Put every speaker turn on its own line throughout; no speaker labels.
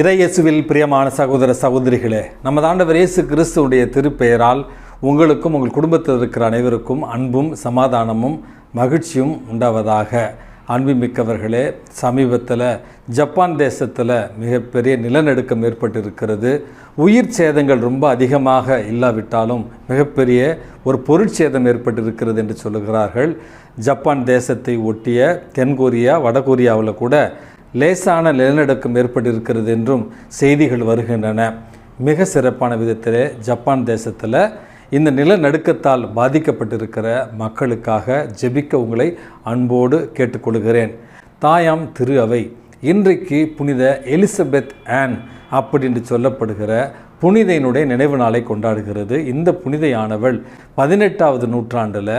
இறையேசுவில் பிரியமான சகோதர சகோதரிகளே நமது ஆண்டவர் இயேசு கிறிஸ்துவுடைய திருப்பெயரால் உங்களுக்கும் உங்கள் குடும்பத்தில் இருக்கிற அனைவருக்கும் அன்பும் சமாதானமும் மகிழ்ச்சியும் உண்டாவதாக. அன்புமிக்கவர்களே சமீபத்தில் ஜப்பான் தேசத்தில் மிகப்பெரிய நிலநடுக்கம் ஏற்பட்டிருக்கிறது. உயிர் சேதங்கள் ரொம்ப அதிகமாக இல்லாவிட்டாலும் மிகப்பெரிய ஒரு பொருட்சேதம் ஏற்பட்டிருக்கிறது என்று சொல்லுகிறார்கள். ஜப்பான் தேசத்தை ஒட்டிய தென்கொரியா வடகொரியாவில் கூட லேசான நிலநடுக்கம் ஏற்பட்டிருக்கிறது என்றும் செய்திகள் வருகின்றன. மிக சிறப்பான விதத்திலே ஜப்பான் தேசத்தில் இந்த நிலநடுக்கத்தால் பாதிக்கப்பட்டிருக்கிற மக்களுக்காக ஜெபிக்க உங்களை அன்போடு கேட்டுக்கொள்கிறேன். தாயாம் திரு அவை இன்றைக்கு புனித எலிசபெத் ஆன் அப்படின்னு சொல்லப்படுகிற புனிதையினுடைய நினைவு நாளை கொண்டாடுகிறது. இந்த புனிதையானவள் பதினெட்டாவது நூற்றாண்டில்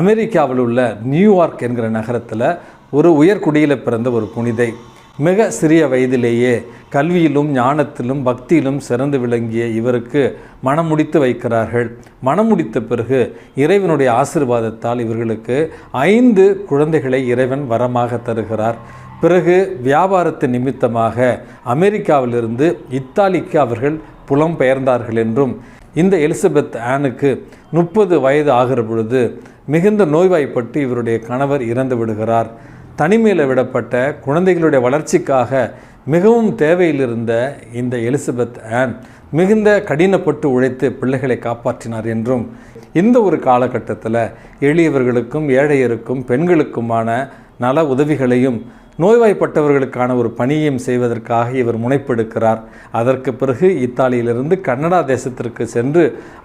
அமெரிக்காவில் உள்ள நியூயார்க் என்கிற நகரத்தில் ஒரு உயர்குடியில் பிறந்த ஒரு புனிதை. மிக சிறிய வயதிலேயே கல்வியிலும் ஞானத்திலும் பக்தியிலும் சிறந்து விளங்கிய இவருக்கு மனமுடித்து வைக்கிறார்கள். மனமுடித்த பிறகு இறைவனுடைய ஆசிர்வாதத்தால் இவர்களுக்கு ஐந்து குழந்தைகளை இறைவன் வரமாக தருகிறார். பிறகு வியாபாரத்தின் நிமித்தமாக அமெரிக்காவிலிருந்து இத்தாலிக்கு அவர்கள் புலம்பெயர்ந்தார்கள் என்றும் இந்த எலிசபெத் ஆனுக்கு முப்பது வயது ஆகிற பொழுது மிகுந்த நோய்வாய்ப்பட்டு இவருடைய கணவர் இறந்து விடுகிறார். தனிமையில் விடப்பட்ட குழந்தைகளுடைய வளர்ச்சிக்காக மிகவும் தேவையில் இருந்த இந்த எலிசபெத் ஆன் மிகுந்த கடினப்பட்டு உழைத்து பிள்ளைகளை காப்பாற்றினார் என்றும் இந்த ஒரு காலகட்டத்தில் எளியவர்களுக்கும் ஏழையருக்கும் பெண்களுக்குமான நல உதவிகளையும் நோய்வாய்ப்பட்டவர்களுக்கான ஒரு பணியையும் செய்வதற்காக இவர் முனைப்பெடுக்கிறார். அதற்கு பிறகு இத்தாலியிலிருந்து கனடா தேசத்திற்கு சென்று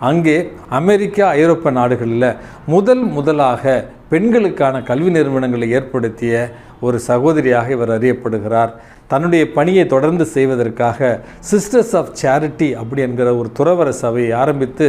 அங்கே அமெரிக்கா ஐரோப்பா நாடுகளில் முதல் முதலாக பெண்களுக்கான கல்வி நிறுவனங்களை ஏற்படுத்திய ஒரு சகோதரியாக இவர் அறியப்படுகிறார். தன்னுடைய பணியை தொடர்ந்து செய்வதற்காக சிஸ்டர்ஸ் ஆஃப் சேரிட்டி அப்படி என்கிற ஒரு துறவர சபையை ஆரம்பித்து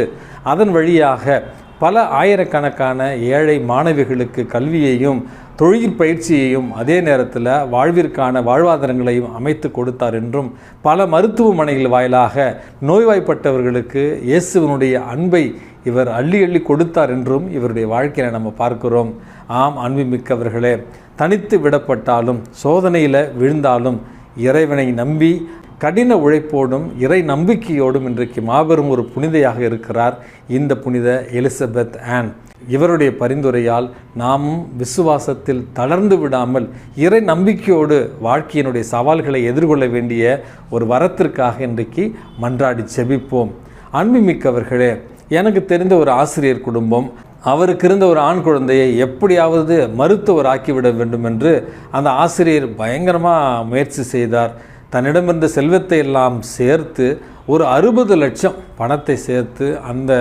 அதன் வழியாக பல ஆயிரக்கணக்கான ஏழை மாணவிகளுக்கு கல்வியையும் தொழில் பயிற்சியையும் அதே நேரத்தில் வாழ்விற்கான வாழ்வாதாரங்களையும் அமைத்து கொடுத்தார் என்றும் பல மருத்துவமனைகள் வாயிலாக நோய்வாய்ப்பட்டவர்களுக்கு இயேசுவனுடைய அன்பை இவர் அள்ளி அள்ளி கொடுத்தார் என்றும் இவருடைய வாழ்க்கையை நம்ம பார்க்கிறோம். ஆம் அன்புமிக்கவர்களே தனித்து விடப்பட்டாலும் சோதனையில் விழுந்தாலும் இறைவனை நம்பி கடின உழைப்போடும் இறை நம்பிக்கையோடும் இன்றைக்கு மாபெரும் ஒரு புனிதையாக இருக்கிறார் இந்த புனித எலிசபெத் ஆன். இவருடைய பரிந்துரையால் நாமும் விசுவாசத்தில் தளர்ந்து விடாமல் இறை நம்பிக்கையோடு வாழ்க்கையினுடைய சவால்களை எதிர்கொள்ள வேண்டிய ஒரு வரத்திற்காக இன்றைக்கு மன்றாடி செபிப்போம் அன்புமிக்கவர்களே எனக்கு தெரிந்த ஒரு ஆசிரியர் குடும்பம் அவருக்கு இருந்த ஒரு ஆண் குழந்தையை எப்படியாவது மருத்துவர் ஆக்கிவிட வேண்டும் என்று அந்த ஆசிரியர் பயங்கரமாக முயற்சி செய்தார். தன்னிடமிருந்த செல்வத்தை எல்லாம் சேர்த்து ஒரு அறுபது லட்சம் பணத்தை சேர்த்து அந்த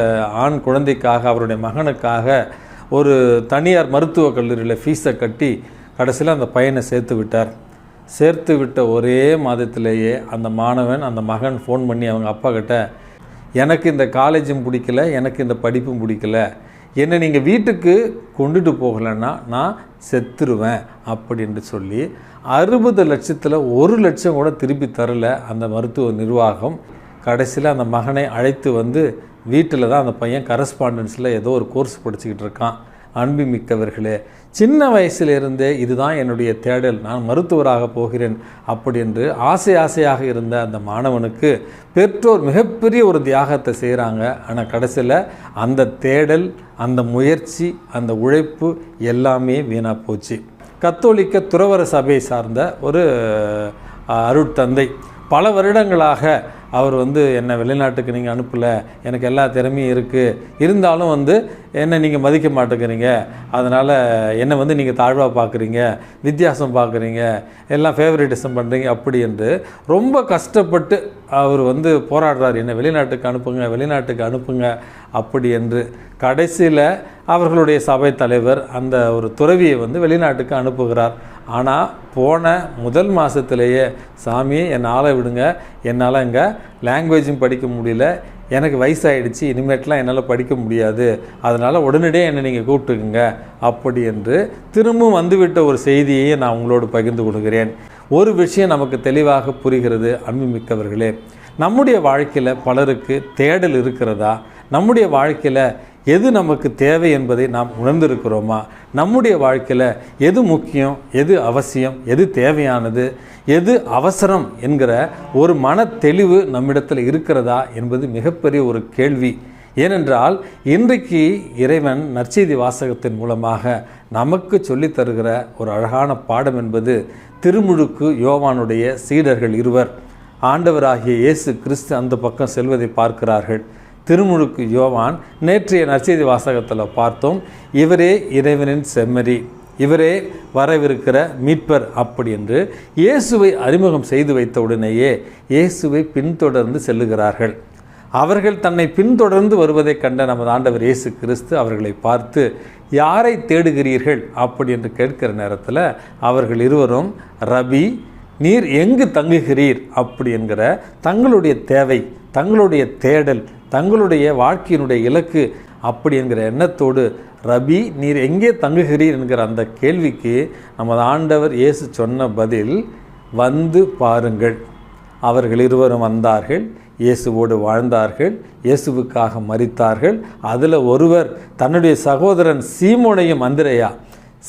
ஆண் குழந்தைக்காக அவருடைய மகனுக்காக ஒரு தனியார் மருத்துவக் கல்லூரியில் ஃபீஸை கட்டி கடைசியில் அந்த பையனை சேர்த்து விட்டார். சேர்த்து விட்ட ஒரே மாதத்திலேயே அந்த மாணவன் அந்த மகன் ஃபோன் பண்ணி அவங்க அப்பா கிட்ட எனக்கு இந்த காலேஜும் பிடிக்கல எனக்கு இந்த படிப்பும் பிடிக்கல. என்னை நீங்கள் வீட்டுக்கு கொண்டுட்டு போகலைன்னா நான் செத்துருவேன் அப்படின்னு சொல்லி அறுபது லட்சத்தில் ஒரு லட்சம் கூட திருப்பி தரல அந்த மருத்துவ நிர்வாகம். கடைசியில் அந்த மகனை அழைத்து வந்து வீட்டில் தான் அந்த பையன் கரஸ்பாண்டன்ஸில் ஏதோ ஒரு கோர்ஸ் படிச்சுக்கிட்டு இருக்கான். அன்பு மிக்கவர்களே சின்ன வயசிலிருந்தே இதுதான் என்னுடைய தேடல். நான் மருத்துவராக போகிறேன் அப்படி என்று ஆசை ஆசையாக இருந்த அந்த மாணவனுக்கு பெற்றோர் மிகப்பெரிய ஒரு தியாகத்தை செய்கிறாங்க ஆனால் கடைசியில் அந்த தேடல் அந்த முயற்சி அந்த உழைப்பு எல்லாமே வீணாக போச்சு. கத்தோலிக்க துறவர சபையை சார்ந்த ஒரு அருட்தந்தை. பல வருடங்களாக அவர் வந்து என்னை வெளிநாட்டுக்கு நீங்கள் அனுப்பலை. எனக்கு எல்லா திறமையும் இருக்குது இருந்தாலும் வந்து என்னை நீங்கள் மதிக்க மாட்டேங்கிறீங்க. அதனால் என்னை வந்து நீங்கள் தாழ்வாக பார்க்குறீங்க வித்தியாசம் பார்க்குறீங்க எல்லாம் ஃபேவரட்டிசம் பண்ணுறீங்க அப்படி என்று ரொம்ப கஷ்டப்பட்டு அவர் வந்து போராடுறார். என்னை வெளிநாட்டுக்கு அனுப்புங்க வெளிநாட்டுக்கு அனுப்புங்க அப்படி என்று. கடைசியில் அவர்களுடைய சபை தலைவர் அந்த ஒரு துறவியை வந்து வெளிநாட்டுக்கு அனுப்புகிறார். ஆனால் போன முதல் மாதத்துலேயே சாமி என்னை விடுங்க. என்னால் இங்கே லாங்குவேஜும் படிக்க முடியல. எனக்கு வயசாயிடுச்சு. இனிமேட்லாம் என்னால் படிக்க முடியாது. அதனால் உடனடியே என்னை நீங்கள் கூப்பிட்டுக்குங்க. அப்படி என்று திரும்பவும் வந்துவிட்ட ஒரு செய்தியை நான் உங்களோடு பகிர்ந்து கொள்கிறேன். ஒரு விஷயம் நமக்கு தெளிவாக புரிகிறது அன்புமிக்கவர்களே நம்முடைய வாழ்க்கையில் பலருக்கு தேடல் இருக்கிறதா? நம்முடைய வாழ்க்கையில் எது நமக்கு தேவை என்பதை நாம் உணர்ந்திருக்கிறோமா? நம்முடைய வாழ்க்கையில் எது முக்கியம் எது அவசியம் எது தேவையானது எது அவசரம் என்கிற ஒரு மன தெளிவு நம்மிடத்தில் இருக்கிறதா என்பது மிகப்பெரிய ஒரு கேள்வி. ஏனென்றால் இன்றைக்கு இறைவன் நற்செய்தி வாசகத்தின் மூலமாக நமக்கு சொல்லித் தருகிற ஒரு அழகான பாடம் என்பது திருமுழுக்கு யோவானுடைய சீடர்கள் இருவர். ஆண்டவராகிய இயேசு கிறிஸ்து அந்த பக்கம் செல்வதை பார்க்கிறார்கள். திருமுழுக்கு யோவான் நேற்றைய நற்செய்தி வாசகத்தில் பார்த்தோம் இவரே இறைவனின் செம்மறி இவரே வரவிருக்கிற மீட்பர் அப்படி என்று இயேசுவை அறிமுகம் செய்து வைத்த உடனேயே இயேசுவை பின்தொடர்ந்து செல்லுகிறார்கள். அவர்கள் தன்னை பின்தொடர்ந்து வருவதைக் கண்ட நமது ஆண்டவர் இயேசு கிறிஸ்து அவர்களை பார்த்து யாரை தேடுகிறீர்கள்? அப்படி என்று கேட்கிற நேரத்தில் அவர்கள் இருவரும் ரபி நீர் எங்கு தங்குகிறீர் அப்படி என்கிற தங்களுடைய தேவை தங்களுடைய தேடல் தங்களுடைய வாழ்க்கையினுடைய இலக்கு அப்படி என்கிற எண்ணத்தோடு ரபி நீர் எங்கே தங்குகிறீர்? என்கிற அந்த கேள்விக்கு நமது ஆண்டவர் இயேசு சொன்ன பதில் வந்து பாருங்கள். அவர்கள் இருவரும் வந்தார்கள் இயேசுவோடு வாழ்ந்தார்கள் இயேசுவுக்காக மறித்தார்கள் அதில் ஒருவர் தன்னுடைய சகோதரன் சீமோனையும் மந்திரையா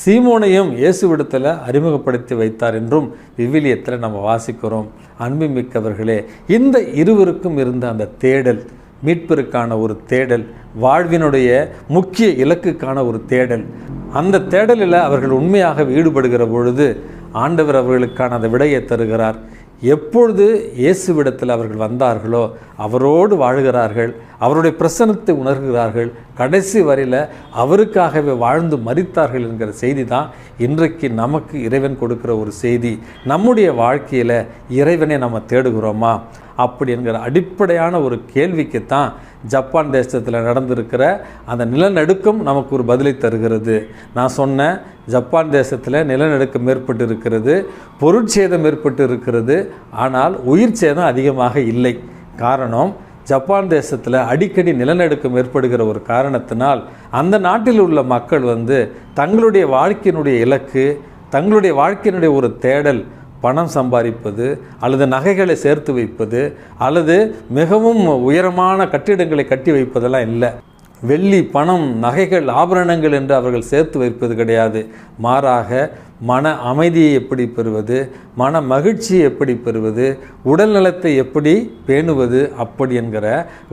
சீமோனையும் இயேசுவிடத்தில் அறிமுகப்படுத்தி வைத்தார் என்றும் விவிலியத்தில் நம்ம வாசிக்கிறோம். அன்புமிக்கவர்களே இந்த இருவருக்கும் இருந்த அந்த தேடல் மீட்பிற்கான ஒரு தேடல் வாழ்வினுடைய முக்கிய இலக்குக்கான ஒரு தேடல் அந்த தேடலில் அவர்கள் உண்மையாக ஈடுபடுகிற பொழுது ஆண்டவர் அவர்களுக்கான அந்த விடையை தருகிறார். எப்பொழுது இயேசுவிடத்தில் அவர்கள் வந்தார்களோ அவரோடு வாழ்கிறார்கள் அவருடைய பிரசனத்தை உணர்கிறார்கள் கடைசி வரையில் அவருக்காகவே வாழ்ந்து மறித்தார்கள் என்கிற செய்தி தான் இன்றைக்கு நமக்கு இறைவன் கொடுக்கிற ஒரு செய்தி. நம்முடைய வாழ்க்கையில் இறைவனை நம்ம தேடுகிறோமா? அப்படி என்கிற அடிப்படையான ஒரு கேள்விக்கு தான் ஜப்பான் தேசத்தில் நடந்திருக்கிற அந்த நிலநடுக்கம் நமக்கு ஒரு பதிலை தருகிறது. நான் சொன்னேன் ஜப்பான் தேசத்தில் நிலநடுக்கம் ஏற்பட்டு இருக்கிறது பொருட்சேதம் ஏற்பட்டு இருக்கிறது ஆனால் உயிர் சேதம் அதிகமாக இல்லை. காரணம் ஜப்பான் தேசத்தில் அடிக்கடி நிலநடுக்கம் ஏற்படுகிற ஒரு காரணத்தினால் அந்த நாட்டில் உள்ள மக்கள் வந்து தங்களுடைய வாழ்க்கையினுடைய இலக்கு தங்களுடைய வாழ்க்கையினுடைய ஒரு தேடல் பணம் சம்பாதிப்பது அல்லது நகைகளை சேர்த்து வைப்பது அல்லது மிகவும் உயரமான கட்டிடங்களை கட்டி வைப்பதெல்லாம் இல்லை. வெள்ளி பணம் நகைகள் ஆபரணங்கள் என்று அவர்கள் சேர்த்து வைப்பது கிடையாது. மாறாக மன அமைதியை எப்படி பெறுவது மன மகிழ்ச்சியை எப்படி பெறுவது உடல் நலத்தை எப்படி பேணுவது அப்படி என்கிற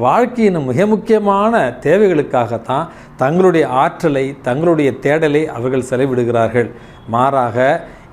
வாழ்க்கையின் மிக முக்கியமான தேவைகளுக்காகத்தான் தங்களுடைய ஆற்றலை தங்களுடைய தேடலை அவர்கள் செலவிடுகிறார்கள். மாறாக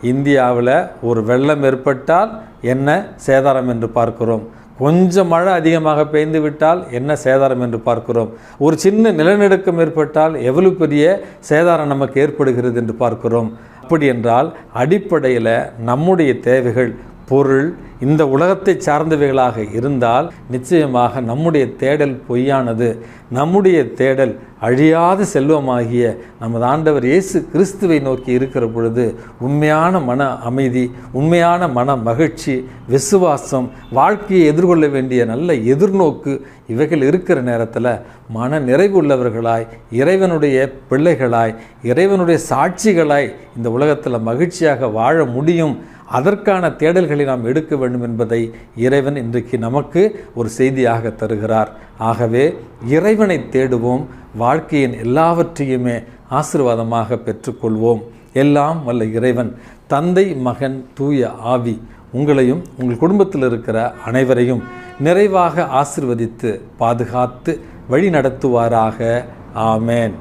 இந்தியாவில் ஒரு வெள்ளம் ஏற்பட்டால் என்ன சேதாரம் என்று பார்க்கிறோம். கொஞ்சம் மழை அதிகமாக பெய்ந்து விட்டால் என்ன சேதாரம் என்று பார்க்கிறோம். ஒரு சின்ன நிலநடுக்கம் ஏற்பட்டால் எவ்வளவு பெரிய சேதாரம் நமக்கு ஏற்படுகிறது என்று பார்க்கிறோம். அப்படி என்றால் அடிப்படையில் நம்முடைய தேவைகள் பொருள் இந்த உலகத்தை சார்ந்தவைகளாக இருந்தால் நிச்சயமாக நம்முடைய தேடல் பொய்யானது. நம்முடைய தேடல் அழியாத செல்வமாகிய நமது ஆண்டவர் இயேசு கிறிஸ்துவை நோக்கி இருக்கிற பொழுது உண்மையான மன அமைதி உண்மையான மன மகிழ்ச்சி விசுவாசம் வாழ்க்கையை எதிர்கொள்ள வேண்டிய நல்ல எதிர்நோக்கு இவைகள் இருக்கிற நேரத்தில் மன நிறைவு உள்ளவர்களாய் இறைவனுடைய பிள்ளைகளாய் இறைவனுடைய சாட்சிகளாய் இந்த உலகத்தில் மகிழ்ச்சியாக வாழ முடியும். அதற்கான தேடல்களை நாம் எடுக்க வேண்டும் என்பதை இறைவன் இன்றைக்கு நமக்கு ஒரு செய்தியாக தருகிறார். ஆகவே இறைவனை தேடுவோம் வாழ்க்கையின் எல்லாவற்றையுமே ஆசீர்வாதமாக பெற்றுக்கொள்வோம். எல்லாம் வல்ல இறைவன் தந்தை மகன் தூய ஆவி உங்களையும் உங்கள் குடும்பத்தில் இருக்கிற அனைவரையும் நிறைவாக ஆசிர்வதித்து பாதுகாத்து வழி நடத்துவாராக ஆமேன்.